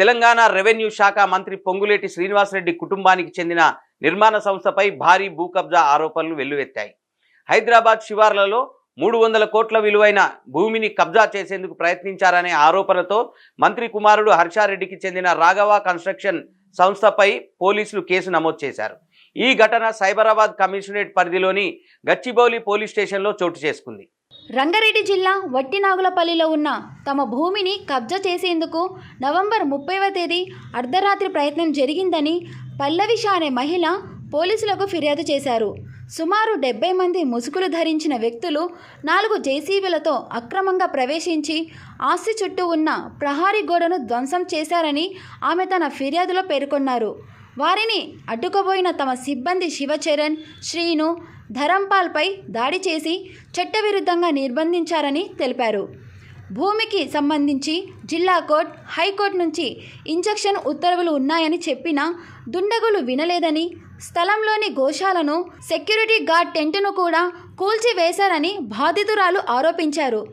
Telangana revenue శాఖ మంత్రి పొంగులేటి శ్రీనివాసరెడ్డి కుటుంబానికి చెందిన నిర్మాణ సంస్థపై భారీ భూ కబ్జా ఆరోపణలు వెల్లువెత్తాయి. హైదరాబాద్ శివార్లలో మూడు వందల కోట్ల విలువైన భూమిని కబ్జా చేసేందుకు ప్రయత్నించారనే ఆరోపణతో మంత్రి కుమారుడు హర్షారెడ్డికి చెందిన రాఘవ కన్స్ట్రక్షన్ సంస్థపై పోలీసులు కేసు నమోదు చేశారు. ఈ ఘటన సైబరాబాద్ కమిషనరేట్ పరిధిలోని గచ్చిబౌలి పోలీస్ స్టేషన్లో చోటు చేసుకుంది. రంగారెడ్డి జిల్లా వట్టినాగులపల్లిలో ఉన్న తమ భూమిని కబ్జా చేసేందుకు నవంబర్ ముప్పైవ తేదీ అర్ధరాత్రి ప్రయత్నం జరిగిందని పల్లవిష అనే మహిళ పోలీసులకు ఫిర్యాదు చేశారు. సుమారు డెబ్బై మంది ముసుగులు ధరించిన వ్యక్తులు నాలుగు జేసీబీలతో అక్రమంగా ప్రవేశించి ఆస్తి చుట్టూ ఉన్న ప్రహారీ గోడను ధ్వంసం చేశారని ఆమె తన ఫిర్యాదులో పేర్కొన్నారు. వారిని అడ్డుకోబోయిన తమ సిబ్బంది శివచరణ్ శ్రీను ధరంపాల్పై దాడి చేసి చట్టవిరుద్ధంగా నిర్బంధించారని తెలిపారు. భూమికి సంబంధించి జిల్లా కోర్ట్ హైకోర్టు నుంచి ఇంజక్షన్ ఉత్తర్వులు ఉన్నాయని చెప్పినా దుండగులు వినలేదని స్థలంలోని గోశాలను సెక్యూరిటీ గార్డ్ టెంటును కూడా కూల్చివేశారని బాధితురాలు ఆరోపించారు.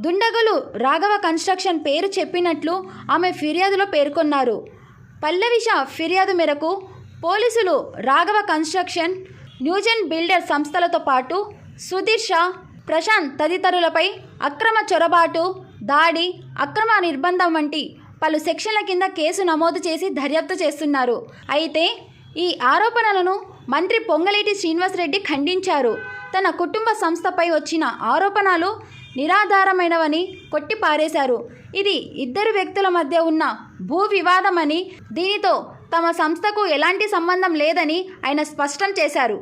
దుండగులు రాఘవ కన్స్ట్రక్షన్ పేరు చెప్పినట్లు ఆమె ఫిర్యాదులో పేర్కొన్నారు. పల్లవిష ఫిర్యాదు మేరకు పోలీసులు రాఘవ కన్స్ట్రక్షన్ న్యూజన్ బిల్డర్ సంస్థలతో పాటు సుధీర్ షా ప్రశాంత్ తదితరులపై అక్రమ చొరబాటు దాడి అక్రమ నిర్బంధం వంటి పలు సెక్షన్ల కింద కేసు నమోదు చేసి దర్యాప్తు చేస్తున్నారు. అయితే ఈ ఆరోపణలను మంత్రి పొంగలేటి శ్రీనివాసరెడ్డి ఖండించారు. తన కుటుంబ సంస్థపై వచ్చిన ఆరోపణలు నిరాధారమైనవని కొట్టిపారేశారు. ఇది ఇద్దరు వ్యక్తుల మధ్య ఉన్న భూ వివాదమని దీనితో తమ సంస్థకు ఎలాంటి సంబంధం లేదని ఆయన స్పష్టం చేశారు.